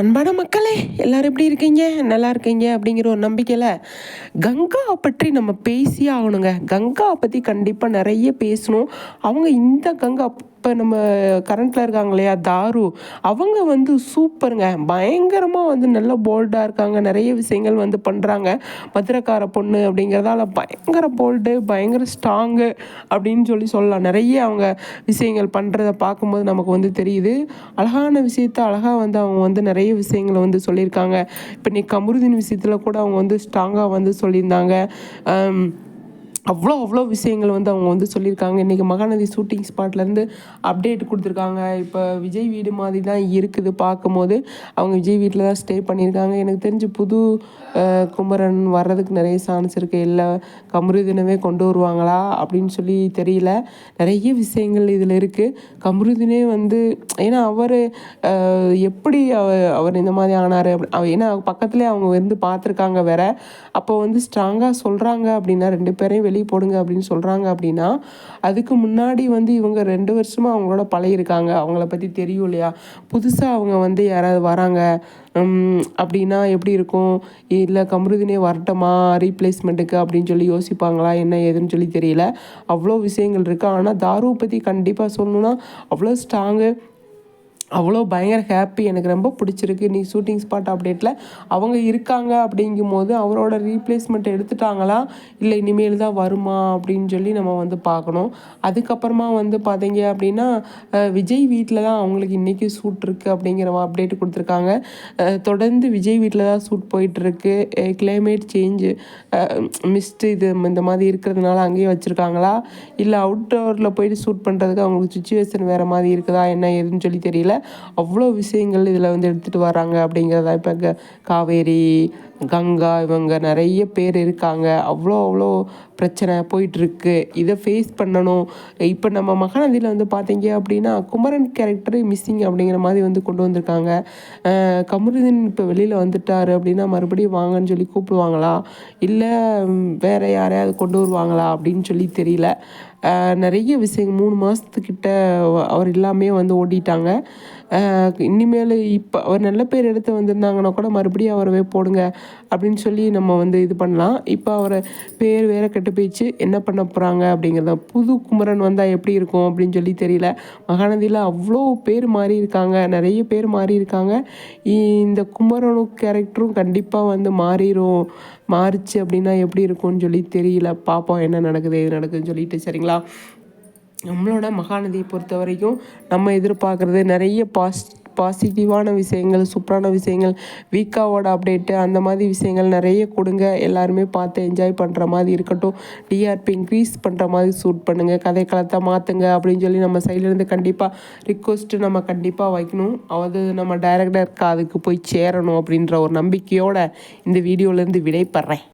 அன்பான மக்களே எல்லாரும் எப்படி இருக்கீங்க? நல்லா இருக்கீங்க அப்படிங்கிற ஒரு நம்பிக்கையில் கங்காவை பற்றி நம்ம பேசியே ஆகணுங்க. கங்காவை பற்றி கண்டிப்பாக நிறைய பேசணும். அவங்க இந்த கங்கா இப்போ நம்ம கரண்ட்டில் இருக்காங்க இல்லையா தாரு அவங்க வந்து சூப்பருங்க பயங்கரமாக வந்து நல்ல போல்டாக இருக்காங்க. நிறைய விஷயங்கள் வந்து பண்ணுறாங்க மதுரக்கார பொண்ணு அப்படிங்கிறதால பயங்கர போல்டு பயங்கர ஸ்ட்ராங்கு அப்படின்னு சொல்லி சொல்லலாம். நிறைய அவங்க விஷயங்கள் பண்ணுறத பார்க்கும்போது நமக்கு வந்து தெரியுது. அழகான விஷயத்த அழகாக வந்து அவங்க வந்து நிறைய விஷயங்களை வந்து சொல்லியிருக்காங்க. இப்போ நீ கமருதீன் விஷயத்தில் கூட அவங்க வந்து ஸ்ட்ராங்காக வந்து சொல்லியிருந்தாங்க. அவ்வளோ அவ்வளோ விஷயங்கள் வந்து அவங்க வந்து சொல்லியிருக்காங்க. இன்றைக்கி மகாநதி ஷூட்டிங் ஸ்பாட்லேருந்து அப்டேட் கொடுத்துருக்காங்க. இப்போ விஜய் வீடு மாதிரி தான் இருக்குது பார்க்கும்போது. அவங்க விஜய் வீட்டில் தான் ஸ்டே பண்ணியிருக்காங்க. எனக்கு தெரிஞ்சு புது குமரன் வர்றதுக்கு நிறைய சான்ஸ் இருக்குது இல்லை கமருதினவே கொண்டு வருவாங்களா அப்படின்னு சொல்லி தெரியல. நிறைய விஷயங்கள் இதில் இருக்குது கமருதினே வந்து ஏன்னா அவர் எப்படி அவர் இந்த மாதிரி ஆனார்? ஏன்னா பக்கத்துலேயே அவங்க வந்து பார்த்துருக்காங்க வேற. அப்போ வந்து ஸ்ட்ராங்காக சொல்கிறாங்க அப்படின்னா ரெண்டு பேரையும் வெளியே போடுங்க அப்படின்னு சொல்கிறாங்க அப்படின்னா அதுக்கு முன்னாடி வந்து இவங்க ரெண்டு வருஷமாக அவங்களோட பழகிருக்காங்க அவங்கள பற்றி தெரியும் இல்லையா? புதுசாக அவங்க வந்து யாராவது வராங்க. அப்படின்னா எப்படி இருக்கும்? இல்லை கமருதினே வரட்டமா? ரீப்ளேஸ்மெண்ட்டுக்கு அப்படின்னு சொல்லி யோசிப்பாங்களா? என்ன ஏதுன்னு சொல்லி தெரியல. அவ்வளோ விஷயங்கள் இருக்குது ஆனால் தாருவை பற்றி கண்டிப்பாக சொல்லணுன்னா அவ்வளோ ஸ்ட்ராங்கு அவ்வளோ பயங்கர ஹாப்பி எனக்கு ரொம்ப பிடிச்சிருக்கு. நீ ஷூட்டிங் ஸ்பாட் அப்டேட்டில் அவங்க இருக்காங்க அப்படிங்கும் போது அவரோட ரீப்ளேஸ்மெண்ட் எடுத்துட்டாங்களா? இல்லை இனிமேல் தான் வருமா? அப்படின்னு சொல்லி நம்ம வந்து பார்க்கணும். அதுக்கப்புறமா வந்து பார்த்தீங்க அப்படின்னா விஜய் வீட்டில் தான் அவங்களுக்கு இன்றைக்கி ஷூட் இருக்குது அப்படிங்கிற அப்டேட் கொடுத்துருக்காங்க. தொடர்ந்து விஜய் வீட்டில் தான் ஷூட் போயிட்டுருக்கு. கிளைமேட் சேஞ்சு மிஸ்ட்டு இது இந்த மாதிரி இருக்கிறதுனால அங்கேயே வச்சுருக்காங்களா? இல்லை அவுட்டோரில் போயிட்டு ஷூட் பண்ணுறதுக்கு அவங்களுக்கு சுச்சுவேஷன் வேறு மாதிரி இருக்குதா? என்ன ஏதுன்னு சொல்லி தெரியல. அவ்வளோ விஷயங்கள் இதில் வந்து எடுத்துகிட்டு வராங்க அப்படிங்கிறதா இப்போ காவேரி கங்கா இவங்க நிறைய பேர் இருக்காங்க. அவ்வளோ அவ்வளோ பிரச்சனை போயிட்டுருக்கு. இதை ஃபேஸ் பண்ணணும். இப்போ நம்ம மகாநதியில் வந்து பார்த்தீங்க அப்படின்னா குமரன் கேரக்டரு மிஸ்ஸிங் அப்படிங்கிற மாதிரி வந்து கொண்டு வந்திருக்காங்க. கமருதீன் இப்போ வெளியில் வந்துட்டார் அப்படின்னா மறுபடியும் வாங்கன்னு சொல்லி கூப்பிடுவாங்களா? இல்லை வேறு யாரையாவது கொண்டு வருவாங்களா அப்படின்னு சொல்லி தெரியல. நிறைய விஷயங்கள். மூணு மாதத்துக்கிட்ட அவர் எல்லாமே வந்து ஓடிட்டாங்க. இனிமேல் இப்போ அவர் நல்ல பேர் எடுத்து வந்திருந்தாங்கன்னா கூட மறுபடியும் அவரவே போடுங்க அப்படின்னு சொல்லி நம்ம வந்து இது பண்ணலாம். இப்போ அவரை பேர் வேற கெட்டு போயிடுச்சு. என்ன பண்ண போகிறாங்க அப்படிங்கிறத புது குமரன் வந்தால் எப்படி இருக்கும் அப்படின்னு சொல்லி தெரியல. மகாநதியில் அவ்வளோ பேர் மாறி இருக்காங்க. நிறைய பேர் மாறி இருக்காங்க. இந்த குமரனும் கேரக்டரும் கண்டிப்பாக வந்து மாறிடும் மாறிச்சு அப்படின்னா எப்படி இருக்கும்னு சொல்லி தெரியல. பார்ப்போம் என்ன நடக்குது எது நடக்குதுன்னு சொல்லிட்டு சரிங்களா? நம்மளோட மகாநதியை பொறுத்த வரைக்கும் நம்ம எதிர்பார்க்குறது நிறைய பாஸ் பாசிட்டிவான விஷயங்கள் சூப்பரான விஷயங்கள் வீக்காவோட அப்டேட்டு அந்த மாதிரி விஷயங்கள் நிறைய கொடுங்க. எல்லாருமே பார்த்து என்ஜாய் பண்ணுற மாதிரி இருக்கட்டும். டிஆர்பி இன்க்ரீஸ் பண்ணுற மாதிரி சூட் பண்ணுங்கள் கதை மாற்றுங்க அப்படின்னு சொல்லி நம்ம சைட்லேருந்து கண்டிப்பாக ரிக்வஸ்ட்டு நம்ம கண்டிப்பாக வைக்கணும். அது நம்ம டைரக்டருக்கு அதுக்கு போய் சேரணும் அப்படின்ற ஒரு நம்பிக்கையோடு இந்த வீடியோலேருந்து விடைபடுறேன்